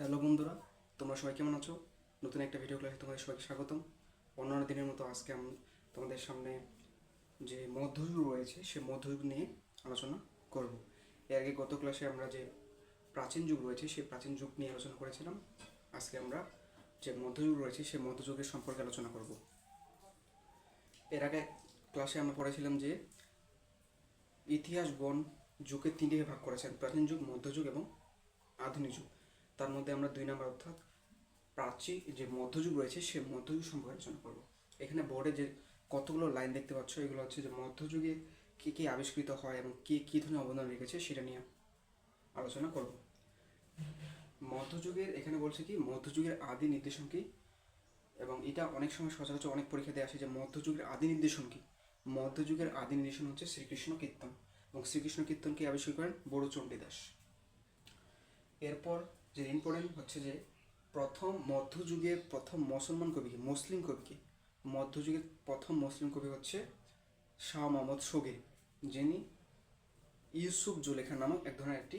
Hello বন্ধুরা, তোমরা সবাই কেমন আছো? নতুন একটা ভিডিও ক্লাসে তোমাদের সবাইকে স্বাগতম। অন্যান্য দিনের মতো আজকে আমি তোমাদের সামনে যে মধ্যযুগ রয়েছে, সে মধ্যযুগ নিয়ে আলোচনা করব। এর আগে গত ক্লাসে আমরা যে প্রাচীন যুগ রয়েছে, সেই প্রাচীন যুগ নিয়ে আলোচনা করেছিলাম। আজকে আমরা যে মধ্যযুগ রয়েছে সেই মধ্যযুগের সম্পর্কে আলোচনা করব। এর আগে ক্লাসে আমরা পড়েছিলাম যে ইতিহাস বন যুগের তিনটি ভাগ করেছেন, প্রাচীন যুগ, মধ্যযুগ এবং আধুনিক যুগ। তার মধ্যে আমরা দুই নম্বর অর্থাৎ প্রাচীন যে মধ্যযুগ রয়েছে, সে মধ্যযুগ সম্পর্কে আলোচনা করব। এখানে বোর্ডে যে কতগুলো লাইন দেখতে পাচ্ছ, এগুলো হচ্ছে যে মধ্যযুগে কী কী আবিষ্কৃত হয় এবং কে কী ধরনের অবদান রেখেছে সেটা নিয়ে আলোচনা করব। মধ্যযুগের, এখানে বলছে কি, মধ্যযুগের আদি নির্দেশন কি? এবং এটা অনেক সময় সচরাচর অনেক পরীক্ষা পরীক্ষাতে আসে যে মধ্যযুগের আদি নির্দেশন কি? মধ্যযুগের আদি নির্দেশন হচ্ছে শ্রীকৃষ্ণ কীর্তন। এবং শ্রীকৃষ্ণ কীর্তনকে আবিষ্কার করেন বড় চণ্ডীদাস এরপর যে ইম্পর্টেন্ট হচ্ছে যে প্রথম মধ্যযুগের প্রথম মুসলমান কবি মুসলিম কবিকে মধ্যযুগের প্রথম মুসলিম কবি হচ্ছে শাহ মোহাম্মদ শগির যিনি ইউসুফ জুলেখা নামক এক ধরনের একটি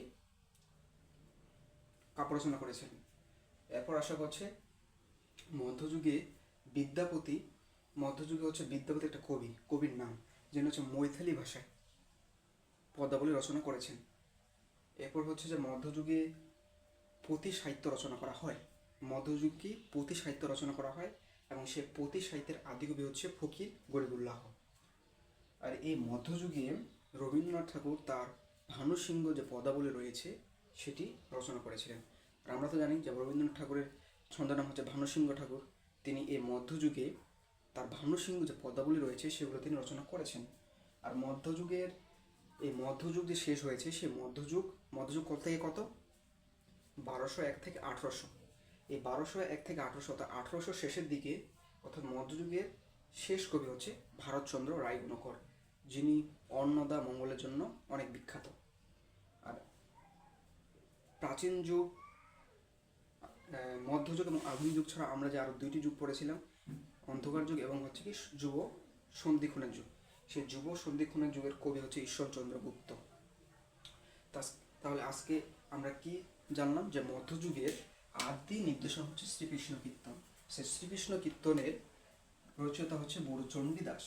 কাপড় রচনা করেছেন। এরপর আশা করছে মধ্যযুগে বিদ্যাপতি, মধ্যযুগে হচ্ছে বিদ্যাপতি একটা কবি, কবির নাম, যিনি হচ্ছে মৈথালি ভাষায় পদাবলী রচনা করেছেন। এরপর হচ্ছে যে মধ্যযুগে পুঁথি সাহিত্য রচনা করা হয়। মধ্যযুগ পুঁথি সাহিত্য রচনা করা হয় এবং সে পুঁথি সাহিত্যের আদিকবি হচ্ছে ফকির গরিবুল্লাহ। আর এই মধ্যযুগে রবীন্দ্রনাথ ঠাকুর তার ভানুসিংহ যে পদাবলী রয়েছে, সেটি রচনা করেছিলেন। আর আমরা তো জানি যে রবীন্দ্রনাথ ঠাকুরের ছন্দনাম হচ্ছে ভানুসিংহ ঠাকুর। তিনি এই মধ্যযুগে তার ভানুসিংহ যে পদাবলী রয়েছে, সেগুলো তিনি রচনা করেছেন। আর মধ্যযুগের এই মধ্যযুগ যে শেষ হয়েছে, সেই মধ্যযুগ মধ্যযুগ কত থেকে কত? বারোশো এক থেকে আঠারোশো। এই বারোশো এক থেকে আঠারোশো, অর্থাৎ আঠারোশো শেষের দিকে, অর্থাৎ মধ্যযুগের শেষ কবি হচ্ছে ভারতচন্দ্র রায় গুণকর যিনি অন্নদা মঙ্গলের জন্য অনেক বিখ্যাত। আর প্রাচীন যুগ মধ্যযুগ এবং আধুনিক যুগ ছাড়া আমরা যে আরও দুইটি যুগ পড়েছিলাম, অন্ধকার যুগ এবং হচ্ছে কি যুব সন্ধিক্ষণের যুগ। সেই যুব সন্ধিক্ষণের যুগের কবি হচ্ছে ঈশ্বরচন্দ্র গুপ্ত। তাহলে আজকে আমরা কি জানলাম যে মধ্যযুগের আদি নির্দেশন হচ্ছে শ্রীকৃষ্ণ কীর্তন। সেই শ্রীকৃষ্ণ কীর্তনের রচয়িতা হচ্ছে বুড়োচণ্ডী দাস।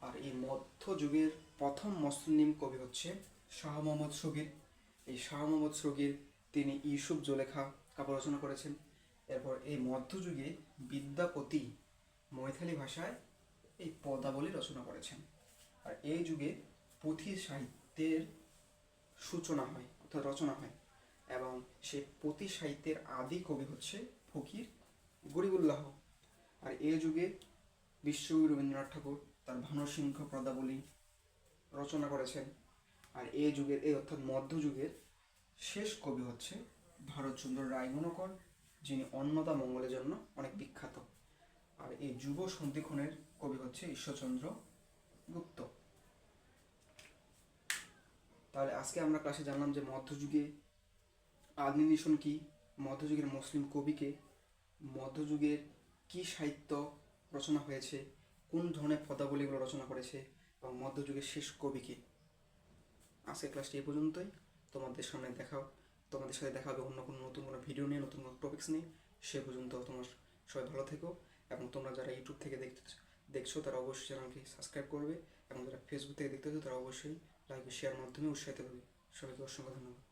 আর এই মধ্যযুগের প্রথম মুসলিম কবি হচ্ছে শাহ মোহাম্মদ শগীর এই শাহ মোহাম্মদ শগীর তিনি ইউসুফ জোলেখা কাব্য রচনা করেছেন। এরপর এই মধ্যযুগে বিদ্যাপতি মৈথালি ভাষায় এই পদাবলী রচনা করেছেন। আর এই যুগে পুঁথি সাহিত্যের সূচনা হয় অর্থাৎ রচনা হয়। এবং সে পুঁথি সাহিত্যের আদি কবি হচ্ছে ফকির গরিবুল্লাহ। আর এ যুগে বিশ্বকবি রবীন্দ্রনাথ ঠাকুর তার ভানুসিংহ পদাবলী রচনা করেছেন। আর এ যুগের এই অর্থাৎ মধ্যযুগের শেষ কবি হচ্ছে ভারতচন্দ্র রায়গুণকর যিনি অন্নদা মঙ্গলের জন্য অনেক বিখ্যাত। আর এই যুব সন্ধিক্ষণের কবি হচ্ছে ঈশ্বরচন্দ্র গুপ্ত। তাহলে আজকে আমরা ক্লাসে জানলাম যে মধ্যযুগে আদিনিশন কি মধ্যযুগের মুসলিম কবিকে মধ্যযুগের কি সাহিত্য রচনা হয়েছে, কোন ধরনের পদাবলীগুলো রচনা করেছে এবং মধ্যযুগের শেষ কবিকে? আজকে ক্লাসটি এ পর্যন্তই। তোমাদের সামনে দেখা তোমাদের সাথে দেখা হবে অন্য কোনো নতুন কোনো ভিডিও নিয়ে, নতুন কোনো টপিক্স নিয়ে। সে পর্যন্ত তোমার সবাই ভালো থেকো এবং তোমরা যারা ইউটিউব থেকে দেখতে দেখছ, তারা অবশ্যই চ্যানেলকে সাবস্ক্রাইব করবে এবং যারা ফেসবুক থেকে দেখতেছো তারা অবশ্যই লাইক শেয়ার মাধ্যমে উৎসাহিত করবে। সবাইকে অসংখ্য ধন্যবাদ।